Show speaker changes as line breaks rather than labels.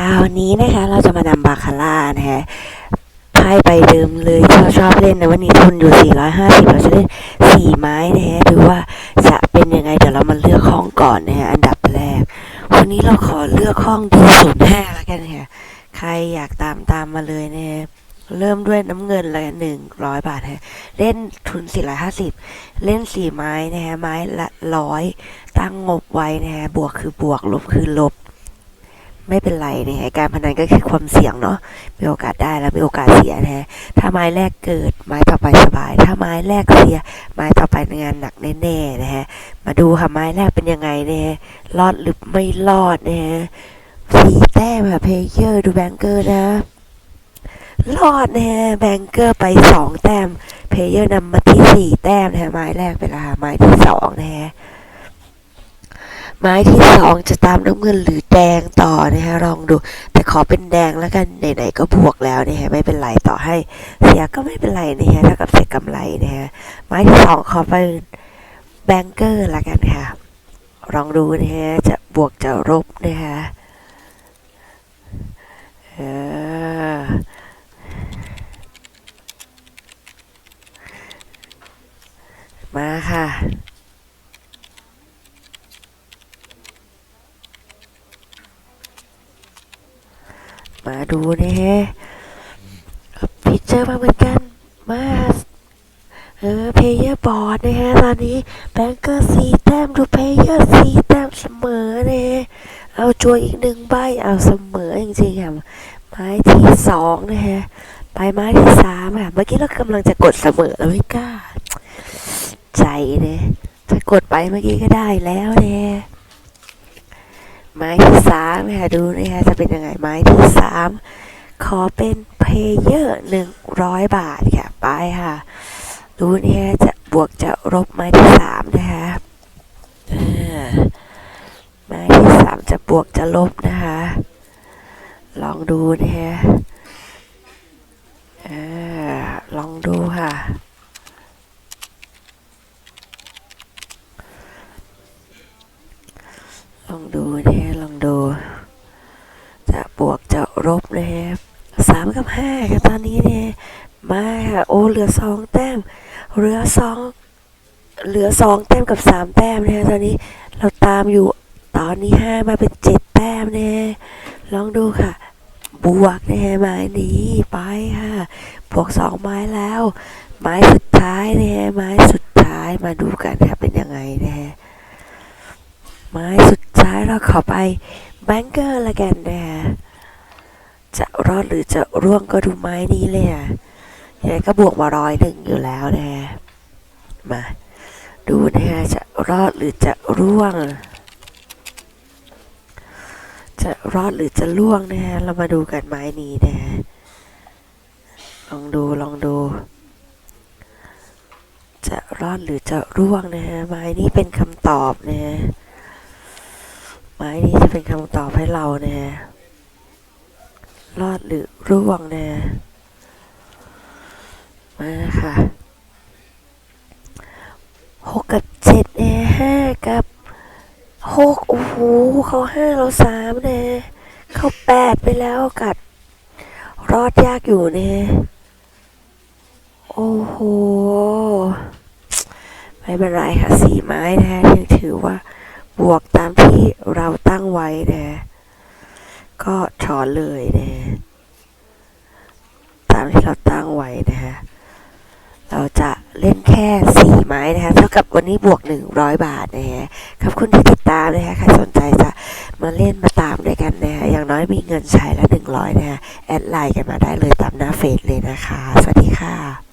ค่ะวันนี้นะคะเราจะมานำบาคาร่านะฮะไพ่ใบเดิมเลยที่เราชอบเล่นนะวันนี้ทุนอยู่ 450 เราจะเล่น 4 ไม้นะฮะดูว่าจะเป็นยังไงเดี๋ยวเรามาเลือกห้องก่อนนะฮะอันดับแรก วันนี้เราขอเลือกห้องดีศูนย์ห้าแล้วกันค่ะใครอยากตามตามมาเลยนะฮะเริ่มด้วยน้ำเงินเลยหนึ่งร้อยบาทฮะเล่นทุน450เล่น4ไม้นะฮะไม้ละร้อยตั้งงบไว้นะฮะบวกคือบวกลบคือลบ ไม่เป็นไรนะฮะการพนันก็คือความเสี่ยงเนาะมีโอกาสได้แล้วมีโอกาสเสียนะฮะถ้าไม้แรกเกิดไม้ต่อไปสบาย ถ้าไม้แรกเสีย ไม้ต่อไปงานหนักแน่ๆนะฮะมาดูค่ะไม้แรกเป็นยังไงนะฮะรอดหรือไม่รอดนะฮะสี่แต้มค่ะเพเยอร์ดูแบงเกอร์นะรอดนะฮะแบงเกอร์ไปสองแต้มเพเยอร์นำมาที่สี่แต้มนะฮะไม้แรกไปและค่ะไม้ที่สองนะฮะ ไม้ที่สองจะตามน้ำเงินหรือแดงต่อนะฮะลองดู แต่ขอเป็นแดงแล้วกันไหนๆก็บวกแล้วนะฮะไม่เป็นไรต่อให้ เสียก็ไม่เป็นไรนะฮะเท่ากับเสียกำไรนะฮะไม้ที่สองขอเป็นแบงเกอร์ละกันค่ะลองดูนะฮะจะบวกจะลบนะฮะเออมาค่ะ มาดูนะฮะพิเจอร์มาเหมือนกัน มาเออเพย์เยอร์บอร์ดนะฮะตอนนี้แบงเกอร์สี่แต้มดูเพย์เยอร์สี่แต้มเสมอนะฮะเอาจวยอีกหนึ่งใบเอาเสมอจริงๆค่ะไม้ที่สองนะฮะไปไม้ที่สามค่ะเมื่อกี้เรากำลังจะกดเสมอแล้วไม่กล้า ใจเนี่ยถ้ากดไปเมื่อกี้ก็ได้แล้วเนี่ย ไม้ที่สามค่ะดูนะคะจะเป็นยังไงไม้ที่สามขอเป็นเพเยอร์หนึ่งร้อยบาทค่ะไปค่ะ ดูเนี่ยจะบวกจะลบไม้ที่สามนะคะไม้ที่สามจะบวกจะลบนะคะ ลองดูนะคะลองดูค่ะ ลองดูนะฮะลองดู จะบวกจะลบนะฮะสามกับห้าค่ะตอนนี้เนี่ยมาค่ะโอ้เหลือสองแต้มเหลือสองเหลือสองแต้มกับสามแต้มนะฮะตอนนี้เราตามอยู่ตอนนี้ห้ามาเป็นเจ็ดแต้มนะฮะลองดูค่ะ บวกนะฮะไม้นี้ไปค่ะบวกสองไม้แล้ว ไม้สุดท้ายนะฮะไม้สุดท้ายมาดูกันค่ะเป็นยังไงนะฮะไม้สุด เราขอไปแบงเกอร์ละกันนะฮะจะรอดหรือจะร่วงก็ดูไม้นี้เลยอะยังไงก็บวกมาร้อยหนึ่งอยู่แล้วนะฮะมาดูนะฮะจะรอดหรือจะร่วง จะรอดหรือจะล่วงนะฮะเรามาดูกันไม้นี้นะฮะลองดูลองดู จะรอดหรือจะร่วงนะฮะไม้นี้เป็นคำตอบนะฮะ ไม้นี้จะเป็นคำตอบให้เรานะฮะรอดหรือร่วงนะฮะมาค่ะหกกับเจ็ดนะห้ากับหกโอ้โหเขาห้าเราสามนะเขาแปดไปแล้วกัด รอดยากอยู่นะโอ้โหไม่เป็นไรค่ะสี่ไม้นะฮะยังถือว่า บวกตามที่เราตั้งไว้นะก็ถอนเลยนะตามที่เราตั้งไว้นะฮะเราจะเล่นแค่สี่ไม้นะคะ เท่ากับวันนี้บวกหนึ่งร้อยบาทนะฮะขอบคุณที่ติดตามนะคะใครสนใจจะมาเล่นมาตามด้วยกันนะฮะอย่างน้อยมีเงินใช้ละหนึ่งร้อยนะฮะแอดไลน์กันมาได้เลยตามหน้าเฟซเลยนะคะ สวัสดีค่ะ